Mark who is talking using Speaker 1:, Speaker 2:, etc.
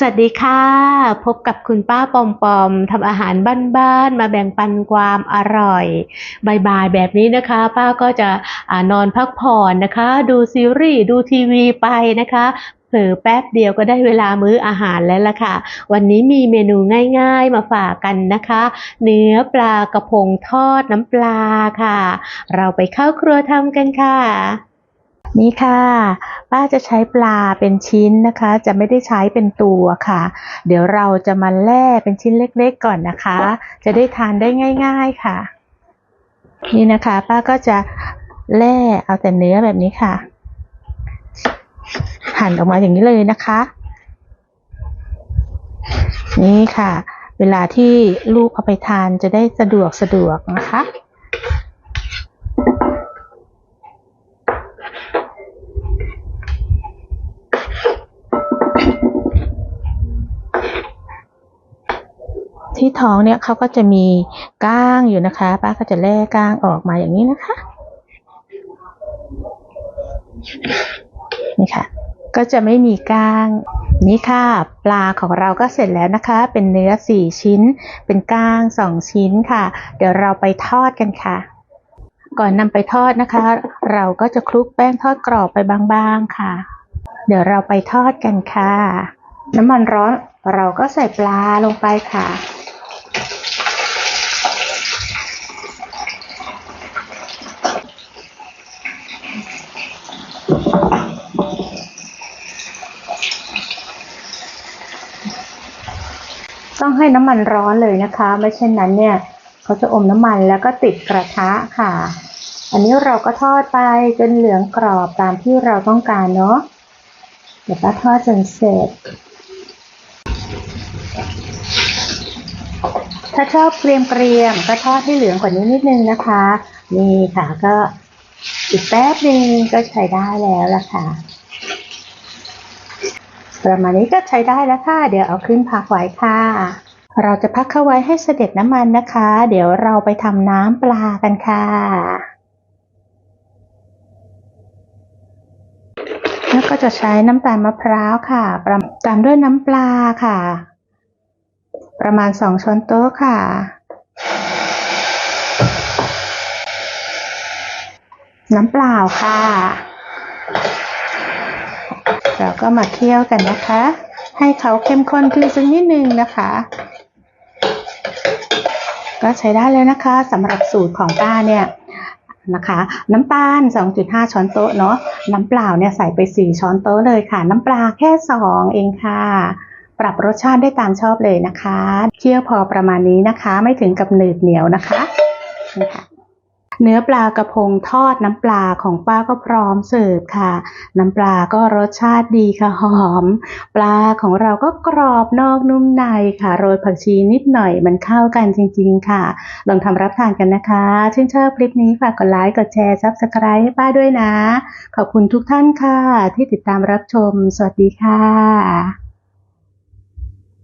Speaker 1: สวัสดีค่ะ พบกับคุณป้าปอมปอมทำอาหารบ้านๆมาแบ่งปันความอร่อยบ่ายๆแบบนี้นะคะ ป้าก็จะอนอนพักผ่อนนะคะ ดูซีรีส์ดูทีวีไปนะคะเผลอแป๊บเดียวก็ได้เวลามื้ออาหารแล้วล่ะค่ะ วันนี้มีเมนูง่ายๆมาฝากกันนะคะ เนื้อปลากระพงทอดน้ำปลาค่ะ เราไปเข้าครัวทำกันค่ะ นี่ค่ะ ป้าจะใช้ปลาเป็นชิ้นนะคะ จะไม่ได้ใช้เป็นตัวค่ะ เดี๋ยวเราจะมาแล่เป็นชิ้นเล็กๆก่อนนะคะ จะได้ทานได้ง่าย ๆค่ะ นี่นะคะ ป้าก็จะแล่เอาแต่เนื้อแบบนี้ค่ะ หั่นออกมาอย่างนี้เลยนะคะ นี่ค่ะ เวลาที่ลูกเอาไปทานจะได้สะดวกสะดวกนะคะ ที่ท้องเนี่ยเขาก็จะมีก้างอยู่นะคะ ป้าก็จะแล่ก้างออกมาอย่างนี้นะคะ นี่ค่ะ ก็จะไม่มีก้างนี่ค่ะ ปลาของเราก็เสร็จแล้วนะคะ เป็นเนื้อสี่ชิ้น เป็นก้างสองชิ้นค่ะ เดี๋ยวเราไปทอดกันค่ะ ก่อนนำไปทอดนะคะ เราก็จะคลุกแป้งทอดกรอบไปบางๆค่ะ เดี๋ยวเราไปทอดกันค่ะ น้ำมันร้อนเราก็ใส่ปลาลงไปค่ะ ต้องให้น้ำมันร้อนเลยนะคะ ไม่เช่นนั้นเนี่ยเขาจะอมน้ำมันแล้วก็ติดกระทะค่ะ อันนี้เราก็ทอดไปจนเหลืองกรอบตามที่เราต้องการเนาะเดี๋ยวก็ทอดจนเสร็จ ถ้าชอบเกรียมเกรียมๆก็ทอดให้เหลืองกว่านี้นิดนึงนะคะ นี่ค่ะก็อีกแป๊บนึงก็ใช้ได้แล้วล่ะค่ะ ประมาณนี้ก็ใช้ได้แล้วค่ะ เดี๋ยวเอาขึ้นพักไว้ค่ะ เราจะพักเข้าไว้ให้เสด็จน้ำมันนะคะ เดี๋ยวเราไปทำน้ำปลากันค่ะแล้วก็จะใช้น้ำตาลมะพร้าวค่ะประตามด้วยน้ำปลาค่ะ ประมาณสองช้อนโต๊ะค่ะ น้ำเปล่าค่ะ เราก็มาเคี่ยวกันนะคะ ให้เขาเข้มข้นขึ้นสักนิดนึงนะคะ ก็ใช้ได้แล้วนะคะสำหรับสูตรของป้าเนี่ยนะคะน้ำตาล 2.5 ช้อนโต๊ะเนาะน้ำเปล่าเนี่ยใส่ไป 4 ช้อนโต๊ะเลยค่ะ น้ำปลาแค่ 2 เองค่ะ ปรับรสชาติได้ตามชอบเลยนะคะ เคี่ยวพอประมาณนี้นะคะ ไม่ถึงกับหนืดเหนียวนะคะนี่ค่ะ เนื้อปลากระพงทอดน้ำปลาของป้าก็พร้อมเสิร์ฟค่ะ น้ำปลาก็รสชาติดีค่ะหอม ปลาของเราก็กรอบนอกนุ่มในค่ะ โรยผักชีนิดหน่อยมันเข้ากันจริง ๆ ค่ะ ลองทำรับทานกันนะคะชื่นชอบคลิปนี้ฝากกดไลค์กดแชร์ซับสไครต์ให้ป้าด้วยนะ ขอบคุณทุกท่านค่ะ ที่ติดตามรับชม สวัสดีค่ะ